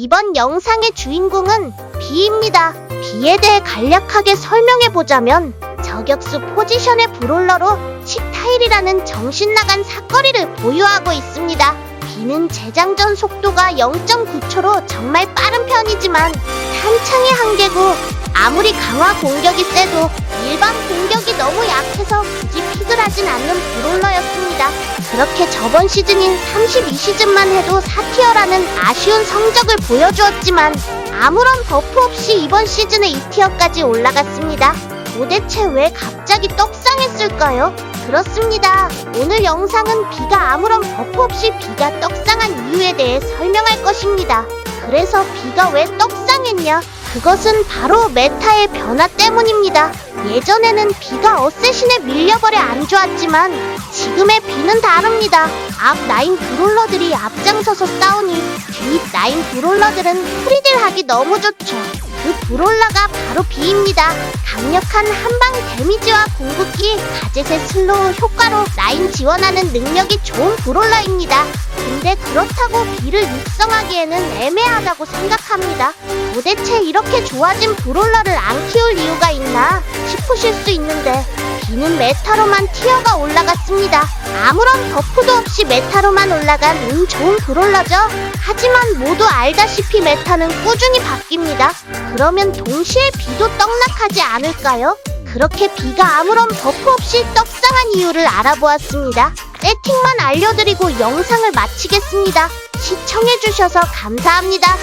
이번 영상의 주인공은 비입니다. 비에 대해 간략하게 설명해보자면 저격수 포지션의 브롤러로 칙타일이라는 정신나간 사거리를 보유하고 있습니다. 비는 재장전 속도가 0.9초로 정말 빠른 편이지만 탄창의 한계고 아무리 강화 공격이 세도 일반 공격이 너무 약해서 굳이 픽을 하진 않는 브롤러였습니다. 그렇게 저번 시즌인 32시즌만 해도 4티어라는 아쉬운 성적을 보여주었지만 아무런 버프 없이 이번 시즌에 2티어까지 올라갔습니다. 도대체 왜 갑자기 떡상했을까요? 그렇습니다. 오늘 영상은 비가 아무런 버프 없이 비가 떡상한 이유에 대해 설명할 것입니다. 그래서 비가 왜 떡상했냐? 그것은 바로 메타의 변화 때문입니다. 예전에는 비가 어쌔신에 밀려버려 안 좋았지만 지금의 비는 다릅니다. 앞 라인 브롤러들이 앞장서서 싸우니 뒷 라인 브롤러들은 프리딜 하기 너무 좋죠. 그 브롤러가 바로 비입니다. 강력한 한방 데미지와 궁극기, 가젯의 슬로우 효과로 라인 지원하는 능력이 좋은 브롤러입니다. 근데 그렇다고 비를 육성하기에는 애매하다고 생각합니다. 도대체 이렇게 좋아진 브롤러를 안 키울 이유가 있나 싶으실 수 있는데 비는 메타로만 티어가 올라갔습니다. 아무런 버프도 없이 메타로만 올라간 운 좋은 브롤러죠. 하지만 모두 알다시피 메타는 꾸준히 바뀝니다. 그러면 동시에 비도 떡락하지 않을까요? 그렇게 비가 아무런 버프 없이 떡상한 이유를 알아보았습니다. 세팅만 알려드리고 영상을 마치겠습니다. 시청해주셔서 감사합니다.